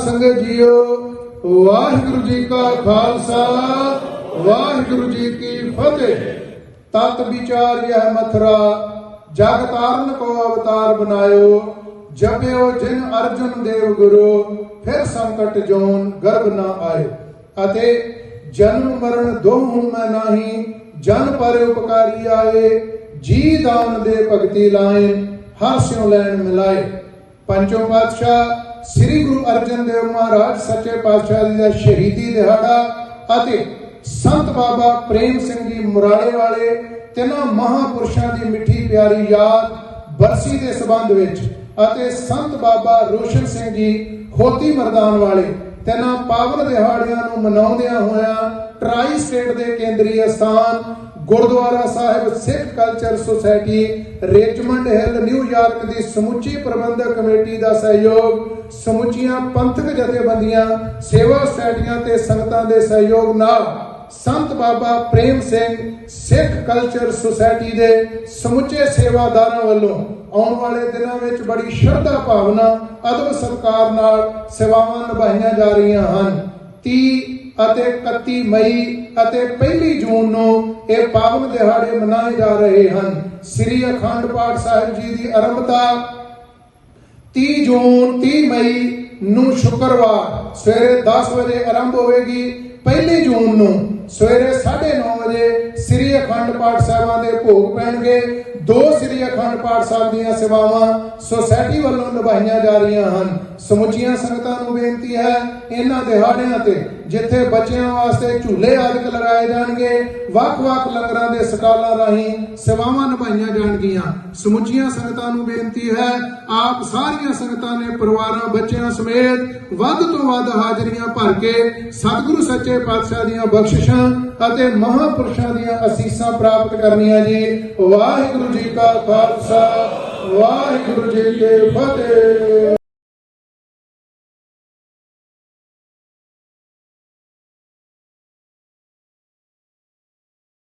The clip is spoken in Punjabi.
ਸੰਗਤ ਜੀਓ, ਵਾਹਿਗੁਰੂ ਜੀ ਕਾ ਖਾਲਸਾ, ਵਾਹਿਗੁਰੂ ਜੀ ਕੀ ਫਤਿਹ। ਤਤ ਵਿਚਾਰ ਯਹ ਮਥਰਾ, ਜਗ ਤਾਰਨ ਕੋ ਅਵਤਾਰ ਬਨਾਇਓ ਜਪਿਓ ਜਿਨ ਅਰਜਨ ਦੇਵ ਗੁਰੂ, ਫਿਰ ਸੰਕਟ ਜੋਨ ਗਰਭ ਨਾ ਆਏ। ਅਤੇ ਜਨਮ ਮਰਨ ਦੋਹੂ ਮੈਂ ਨਾਹੀ, ਜਨ ਪਰ ਉਪਕਾਰੀ ਆਏ, ਜੀ ਦਾਨ ਦੇ ਭਗਤੀ ਲਾਏ, ਹਰ ਸਿਉ ਲੈਣ ਮਿਲਾਏ। ਪੰਚਮ ਪਾਤਸ਼ਾਹ ਸ੍ਰੀ ਗੁਰੂ ਅਰਜਨ ਦੇਵ ਮਹਾਰਾਜ, ਸੱਚੇ ਪਾਤਸ਼ਾਹ ਜੀ ਦਾ ਸ਼ਹੀਦੀ ਦਿਹਾੜਾ ਅਤੇ ਸੰਤ ਬਾਬਾ ਪ੍ਰੇਮ ਸਿੰਘ ਜੀ ਮੁਰਾਲੇ ਵਾਲੇ ਤਿੰਨਾਂ ਮਹਾਪੁਰਸ਼ਾਂ ਦੀ ਮਿੱਠੀ ਪਿਆਰੀ ਯਾਦ ਬਰਸੀ ਦੇ ਸਬੰਧ ਵਿੱਚ ਅਤੇ ਸੰਤ ਬਾਬਾ ਰੋਸ਼ਨ ਸਿੰਘ ਜੀ ਖੋਤੀ ਮਰਦਾਨ ਵਾਲੇ ਤਿੰਨਾਂ ਪਾਵਨ ਦਿਹਾੜਿਆਂ ਨੂੰ ਮਨਾਉਂਦਿਆਂ ਹੋਇਆਂ ਟਰਾਈ ਸਟੇਟ ਦੇ ਕੇਂਦਰੀ ਸਥਾਨ Gurdwara Sahib Sikh culture society, Richmond Hill New York ਦੀ ਸਮੁੱਚੀ ਪ੍ਰਬੰਧਕ ਕਮੇਟੀ ਦਾ ਸਹਿਯੋਗ, ਸਮੁੱਚੀਆਂ ਪੰਥਕ ਜਥੇਬੰਦੀਆਂ, ਸੇਵਾ ਸੁਸਾਇਟੀਆਂ ਤੇ ਸੰਗਤਾਂ ਦੇ ਸਹਿਯੋਗ ਨਾਲ ਸੰਤ ਬਾਬਾ ਪ੍ਰੇਮ ਸਿੰਘ ਸਿੱਖ ਕਲਚਰ ਸੁਸਾਇਟੀ ਦੇ ਸਮੁੱਚੇ ਸੇਵਾਦਾਰਾਂ ਵੱਲੋਂ ਆਉਣ ਵਾਲੇ ਦਿਨਾਂ ਵਿੱਚ ਬੜੀ ਸ਼ਰਧਾ ਭਾਵਨਾ ਅਦਬ ਸਤਿਕਾਰ ਨਾਲ ਸੇਵਾਵਾਂ ਨਿਭਾਈਆਂ ਜਾ ਰਹੀਆਂ ਹਨ। 30 ਅਤੇ 31 ਮਈ ਅਤੇ 1 ਜੂਨ ਨੂੰ ਇਹ ਪਾਵਨ ਦਿਹਾੜੇ ਮਨਾਏ ਜਾ ਰਹੇ ਹਨ। ਸ੍ਰੀ ਅਖੰਡ ਪਾਠ ਸਾਹਿਬ ਜੀ ਦੀ ਆਰੰਭਤਾ 30 ਜੂਨ 30 ਮਈ ਨੂੰ ਸ਼ੁੱਕਰਵਾਰ ਸਵੇਰੇ 10 ਵਜੇ ਆਰੰਭ ਹੋਵੇਗੀ। ਪਹਿਲੀ ਜੂਨ ਨੂੰ ਸਵੇਰੇ 9:30 ਵਜੇ ਸ੍ਰੀ ਅਖੰਡ ਪਾਠ ਸਾਹਿਬਾਂ ਦੇ ਭੋਗ ਪੈਣਗੇ। ਦੋ ਸ੍ਰੀ ਅਖੰਡ ਪਾਠ ਸਾਹਿਬ ਦੀਆਂ ਸੇਵਾਵਾਂ ਸੁਸਾਇਟੀ ਵੱਲੋਂ ਨਿਭਾਈਆਂ ਜਾ ਰਹੀਆਂ ਹਨ। ਸਮੁੱਚੀਆਂ ਸੰਗਤਾਂ ਨੂੰ ਬੇਨਤੀ ਹੈ, ਇਹਨਾਂ ਦਿਹਾੜਿਆਂ ਤੇ ਜਿੱਥੇ ਬੱਚਿਆਂ ਵਾਸਤੇ ਝੂਲੇ ਆਦਿਕ ਲਗਾਏ ਜਾਣਗੇ, ਵੱਖ-ਵੱਖ ਲੰਗਰਾਂ ਦੇ ਸਟਾਲਾਂ ਰਾਹੀਂ ਸੇਵਾਵਾਂ ਨਿਭਾਈਆਂ ਜਾਣਗੀਆਂ। ਸਮੁੱਚੀਆਂ ਸੰਗਤਾਂ ਨੂੰ ਬੇਨਤੀ ਹੈ, ਆਪ ਸਾਰੀਆਂ ਸੰਗਤਾਂ ਨੇ ਪਰਿਵਾਰਾਂ, ਬੱਚਿਆਂ ਸਮੇਤ ਵੱਧ ਤੋਂ ਵੱਧ ਹਾਜ਼ਰੀਆਂ ਭਰ ਕੇ ਸਤਿਗੁਰੂ ਸੱਚੇ ਪਾਤਸ਼ਾਹ ਦੀਆਂ ਬਖਸ਼ਿਸ਼ਾਂ ਅਤੇ ਮਹਾਪੁਰਸ਼ਾਂ ਦੀਆਂ ਅਸੀਸਾਂ ਪ੍ਰਾਪਤ ਕਰਨੀਆਂ ਜੀ। ਵਾਹਿਗੁਰੂ ਜੀ ਕਾ ਖਾਲਸਾ, ਵਾਹਿਗੁਰੂ ਜੀ ਕੀ ਫਤਿਹ।